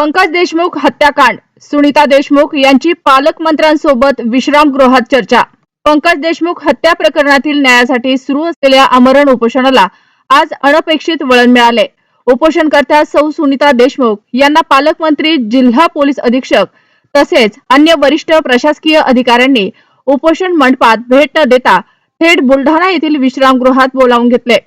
पंकज देशमुख हत्याकांड सुनीता देशमुख यांची पालकमंत्र्यांसोबत विश्रामगृहात चर्चा. पंकज देशमुख हत्या प्रकरणातील न्यायासाठी सुरू असलेल्या आमरण उपोषणाला आज अनपेक्षित वळण मिळाले. उपोषणकर्त्या सौ सुनीता देशमुख यांना पालकमंत्री जिल्हा पोलीस अधीक्षक तसेच अन्य वरिष्ठ प्रशासकीय अधिकाऱ्यांनी उपोषण मंडपात भेट न देता थेट बुलढाणा येथील विश्रामगृहात बोलावून घेतले.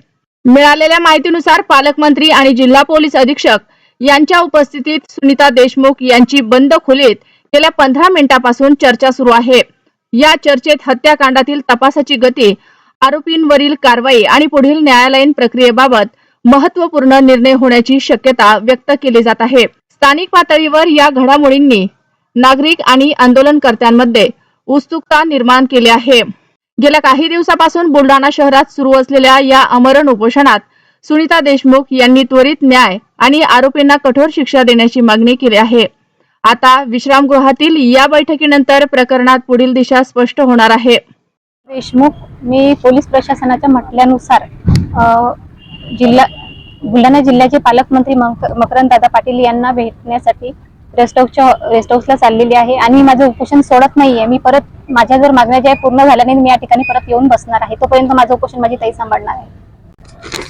मिळालेल्या माहितीनुसार पालकमंत्री आणि जिल्हा पोलीस अधीक्षक यांच्या उपस्थितीत सुनीता देशमुख यांची बंद खोलीत गेल्या पंधरा मिनिटापासून चर्चा सुरू आहे. या चर्चेत हत्याकांडातील तपासाची गती आरोपींवरील कारवाई आणि पुढील न्यायालयीन प्रक्रियेबाबत महत्त्वपूर्ण निर्णय होण्याची शक्यता व्यक्त केली जात आहे. स्थानिक पातळीवर या घडामोडींनी नागरिक आणि आंदोलनकर्त्यांमध्ये उत्सुकता निर्माण केली आहे. गेल्या काही दिवसापासून बुलढाणा शहरात सुरू असलेल्या या अमरण उपोषणात सुनीता देशमुख यांनी त्वरित न्याय आणि आरोपींना कठोर शिक्षा देण्याची मागणी केली आहे. आता विश्रामगृहातील या बैठकीनंतर प्रकरणात पुढील दिशा स्पष्ट होणार आहे. देशमुख मी पोलीस प्रशासनाच्या म्हटल्यानुसार जिल्हा बुलढाणा जिल्ह्याचे पालकमंत्री मकरंद दादा पाटील यांना भेटण्यासाठी रेस्ट हाऊसच्या रेस्ट हाऊसला चाललेली आहे आणि माझं उपोषण सोडत नाहीये. मी परत माझ्या जर मागण्या ज्या पूर्ण झाल्या नाही मी या ठिकाणी परत येऊन बसणार आहे. तोपर्यंत माझं उपोषण माझी ताई सांभाळणार आहे.